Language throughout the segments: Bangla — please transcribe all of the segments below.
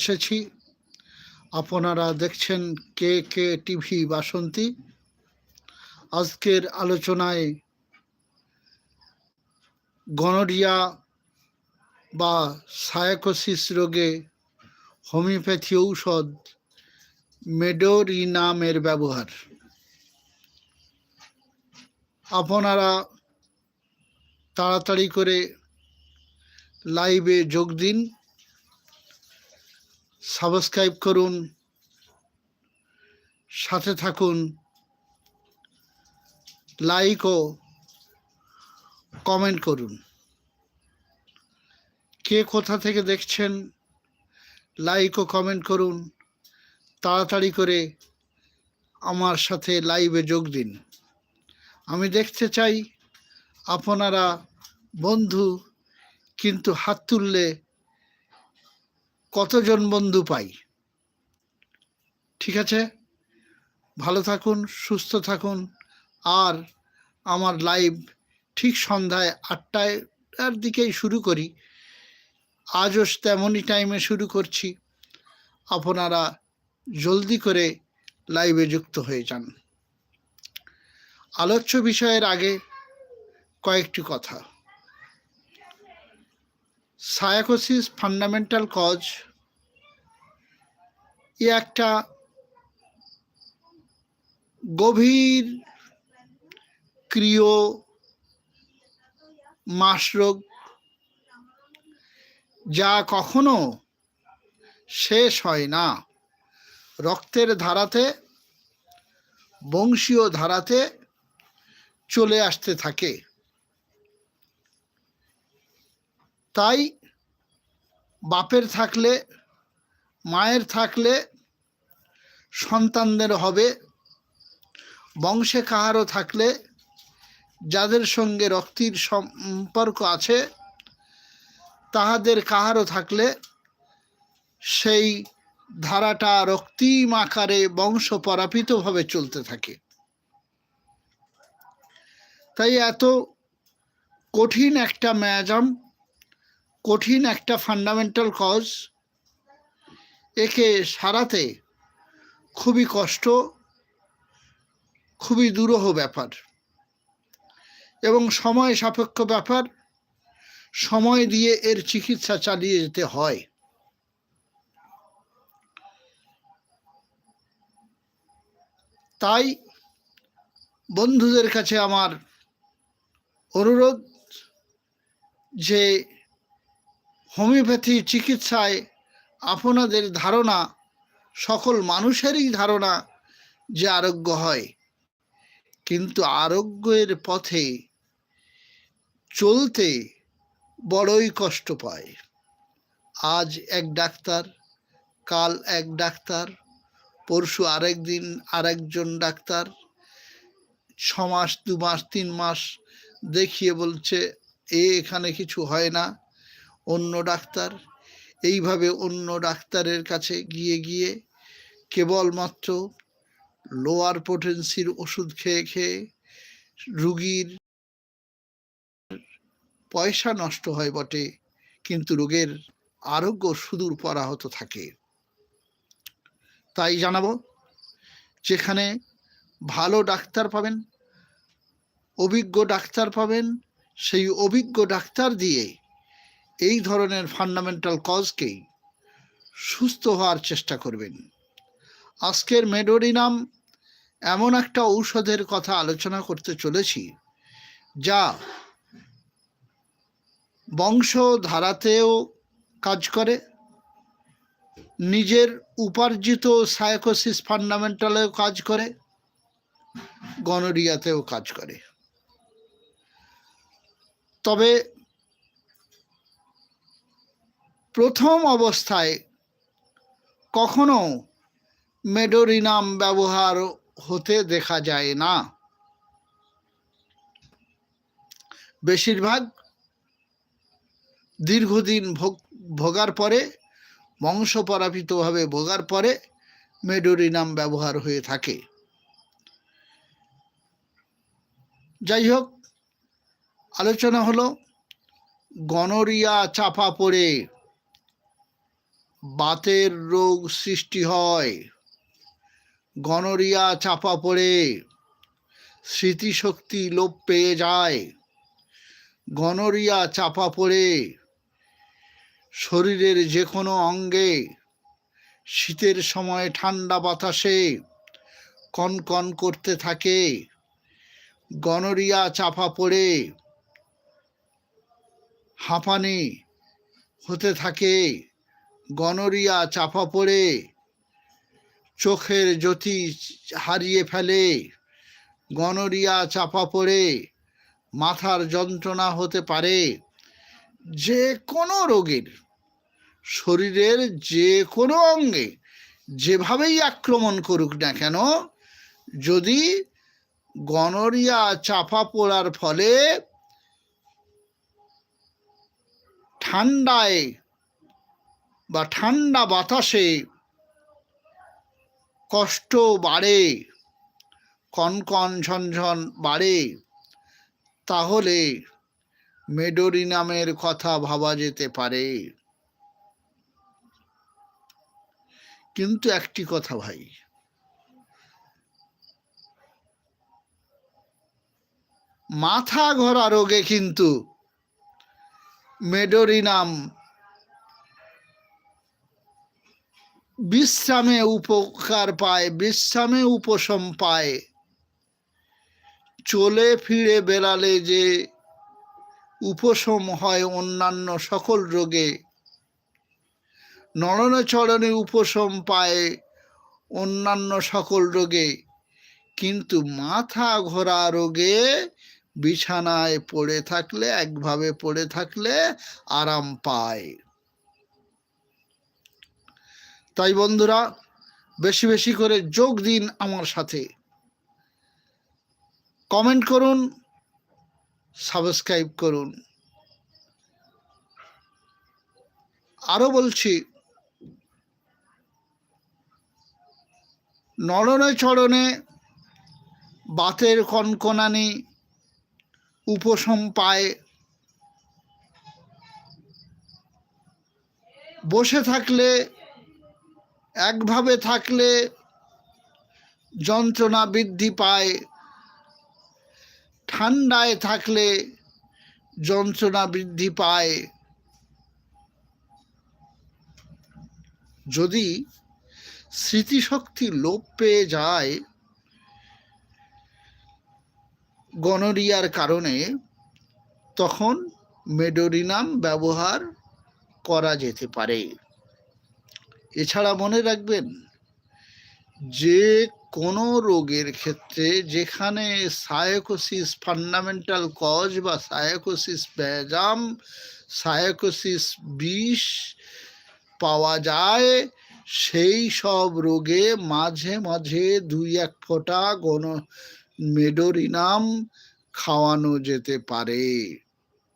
এসেছি। আপনারা দেখছেন কে কে টিভি বাসন্তী। আজকের আলোচনায় গনোরিয়া বা সায়াকোসিস রোগে হোমিওপ্যাথি ঔষধ মেডোরিনামের ব্যবহার। আপনারা তাড়াতাড়ি করে লাইভে যোগ দিন। সাবস্ক্রাইব করুন, সাথে থাকুন লাইক ও কমেন্ট করুন। কে কোথা থেকে দেখছেন লাইক ও কমেন্ট করুন, তাড়াতাড়ি করে আমার সাথে লাইভে যোগ দিন। আমি দেখতে চাই আপনারা বন্ধু কিন্তু হাত তুললে কতজন বন্ধু পাই? ঠিক আছে? ভালো থাকুন, সুস্থ থাকুন। আর আমার লাইভ ঠিক সন্ধ্যায় আটটার দিকেই শুরু করি। আজও তেমনই টাইমে শুরু করছি। আপনারা জলদি করে লাইভে যুক্ত হয়ে যান। আলোচ্য বিষয়ের আগে কয়েকটি কথা। সায়াকোসিস ফান্ডামেন্টাল কজ এ একটা গভীর ক্রিয় মাসরোগ যা কখনো শেষ হয় না। রক্তের ধারাতে, বংশীয় ধারাতে চলে আসতে থাকে। তাই বাপের থাকলে, মায়ের থাকলে সন্তানদের হবে। বংশে কাহারও থাকলে যাদের সঙ্গে রক্তির সম্পর্ক আছে, তাহাদের কাহারও থাকলে সেই ধারাটা রক্তিম আকারে বংশ পরাপিতভাবে চলতে থাকে। তাই এত কঠিন একটা ম্যাজাম কঠিন একটা ফান্ডামেন্টাল কজ একে সারাতে খুবই কষ্ট, খুবই দুরূহ ব্যাপার এবং সময় সাপেক্ষ ব্যাপার, সময় দিয়ে এর চিকিৎসা চালিয়ে যেতে হয়। তাই বন্ধুদের কাছে আমার অনুরোধ যে হোমিওপ্যাথি চিকিৎসায় আপনাদের ধারণা, সকল মানুষেরই ধারণা যে আরোগ্য হয়। কিন্তু আরোগ্যের পথে চলতে বড়ই কষ্ট পায়। আজ এক ডাক্তার, কাল এক ডাক্তার, পরশু আরেক দিন আরেকজন ডাক্তার ছ মাস দু মাস তিন মাস দেখিয়ে বলছে, এ এখানে কিছু হয় না। অন্য ডাক্তার। এইভাবে অন্য ডাক্তারের কাছে গিয়ে গিয়ে কেবলমাত্র লোয়ার পোটেন্সির ওষুধ খেয়ে খেয়ে রুগীর পয়সা নষ্ট হয় বটে, কিন্তু রোগের আরোগ্য সুদূর পরাহত থাকে। তাই জানাব, যেখানে ভালো ডাক্তার পাবেন, অভিজ্ঞ ডাক্তার পাবেন, সেই অভিজ্ঞ ডাক্তার দিয়ে এই ধরনের ফান্ডামেন্টাল কজকেই সুস্থ হওয়ার চেষ্টা করবেন। আজকের মেডোরিনাম এমন একটা ঔষধের কথা আলোচনা করতে চলেছি, যা বংশধারাতেও কাজ করে, নিজের উপার্জিত সাইকোসিস ফান্ডামেন্টালেও কাজ করে, গনোরিয়াতেও কাজ করে। তবে প্রথম অবস্থায় কখনো মেডোরিনাম ব্যবহার হতে দেখা যায় না। বেশিরভাগ দীর্ঘদিন ভোগ, ভোগার পরে, বংশপরাপিতভাবে ভোগার পরে মেডোরিনাম ব্যবহার হয়ে থাকে। যাই হোক, আলোচনা হলো গনোরিয়া চাপা পড়ে। বাতের রোগ সৃষ্টি হয়। গনরিয়া চাপা পড়ে। স্মৃতিশক্তি লোপ পেয়ে যায়। গনরিয়া চাপা পড়ে। শরীরের যে কোনো অঙ্গে শীতের সময় ঠান্ডা বাতাসে কনকন করতে থাকে। গনরিয়া চাপা পড়ে। হাঁপানি হতে থাকে। গনোরিয়া চাপা পড়ে। চোখের জ্যোতি হারিয়ে ফেলে। গনরিয়া চাপা পড়ে। মাথার যন্ত্রণা হতে পারে। যে কোনো রোগের, শরীরের যে কোনো অঙ্গে যেভাবেই আক্রমণ করুক না কেন, যদি গনরিয়া চাপা পড়ার ফলে ঠান্ডায় বা ঠান্ডা বাতাসে কষ্ট বাড়ে, কনকন ঝনঝন বাড়ে, তাহলে মেডোরি নামের কথা ভাবা যেতে পারে। কিন্তু একটি কথা ভাই, মাথা ঘোরা রোগে কিন্তু মেডোরিনাম বিশ্রামে উপকার পায়, বিশ্রামে উপশম পায়। চলে ফিরে বেড়ালে যে উপশম হয় অন্যান্য সকল রোগে। নরণে চরণে উপশম পায় অন্যান্য সকল রোগে। কিন্তু মাথা ঘোরা রোগে বিছানায় পড়ে থাকলে, একভাবে পড়ে থাকলে আরাম পায়। তাই বন্ধুরা, বেশি বেশি করে যোগ দিন আমার সাথে। কমেন্ট করুন, সাবস্ক্রাইব করুন। আরও বলছি নরণে চরণে বাতের কনকনানি উপশম পায়। বসে থাকলে একভাবে থাকলে যন্ত্রণা বৃদ্ধি পায়। ঠান্ডায় থাকলে যন্ত্রণা বৃদ্ধি পায়। যদি স্মৃতিশক্তি লোপ পেয়ে যায় গনোরিয়ার কারণে, তখন মেডোরিনাম ব্যবহার করা যেতে পারে। এছাড়া মনে রাখবেন যে কোনো রোগের ক্ষেত্রে যেখানে সায়াকোসিস, ফান্ডামেন্টাল কজ বা সায়াকোসিস ব্যাজাম সায়াকোসিস বিষ পাওয়া যায়, সেই সব রোগে মাঝে মাঝে দুই এক ফোঁটা গণ মেডোরিনাম খাওয়ানো যেতে পারে।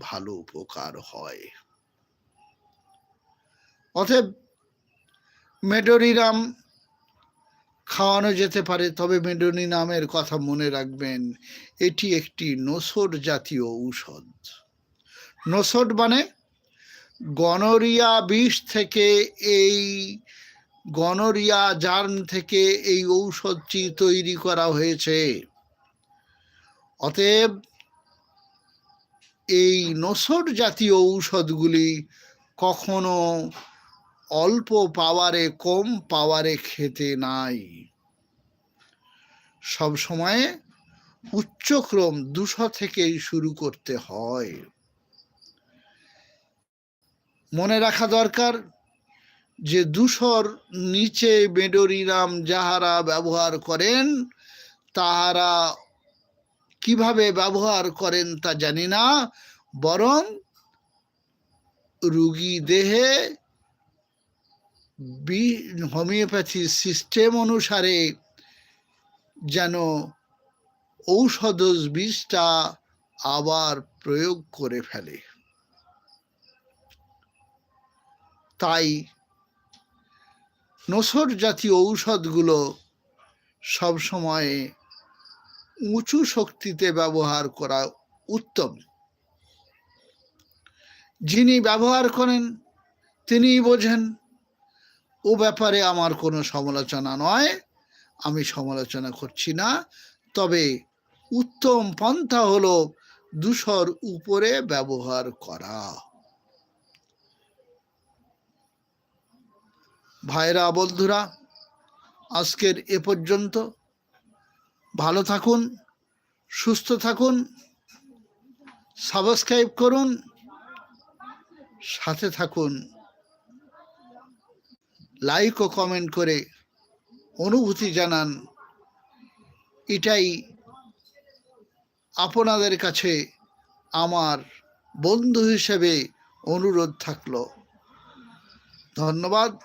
ভালো উপকার হয়। অতএব মেডোরিনাম খাওয়ানো যেতে পারে, তবে মেডোনি নামের কথা মনে রাখবেন, এটি একটি নোসর জাতীয় ঔষধ। নোসর মানে গনোরিয়া বিষ থেকে এই গনোরিয়া জার্ম থেকে এই ঔষধটি তৈরি করা হয়েছে। অতএব এই নসর জাতীয় ঔষধগুলি কখনো অল্প পাওয়ারে, কম পাওয়ারে খেতে নাই। সব সময় উচ্চক্রম দুশো থেকেই শুরু করতে হয়। মনে রাখা দরকার যে, দুশোর নিচে মেডোরিনাম যাহারা ব্যবহার করেন, তাহারা কীভাবে ব্যবহার করেন তা জানি না, বরং রুগী দেহে হোমিওপ্যাথি সিস্টেম অনুসারে যেন ঔষধ বীজটা আবার প্রয়োগ করে ফেলে। তাই নসর জাতীয় ঔষধগুলো সবসময় উঁচু শক্তিতে ব্যবহার করা উত্তম। যিনি ব্যবহার করেন তিনি বোঝেন ও ব্যাপারে আমার কোনো সমালোচনা নয়। আমি সমালোচনা করছি না। তবে উত্তম পন্থা হলো দুশোর উপরে ব্যবহার করা। ভাইরা, বন্ধুরা, আজকের এ পর্যন্ত। ভালো থাকুন, সুস্থ থাকুন, সাবস্ক্রাইব করুন, সাথে থাকুন। লাইক ও কমেন্ট করে অনুভূতি জানান। এটাই আপনাদের কাছে আমার বন্ধু হিসেবে অনুরোধ থাকল। ধন্যবাদ।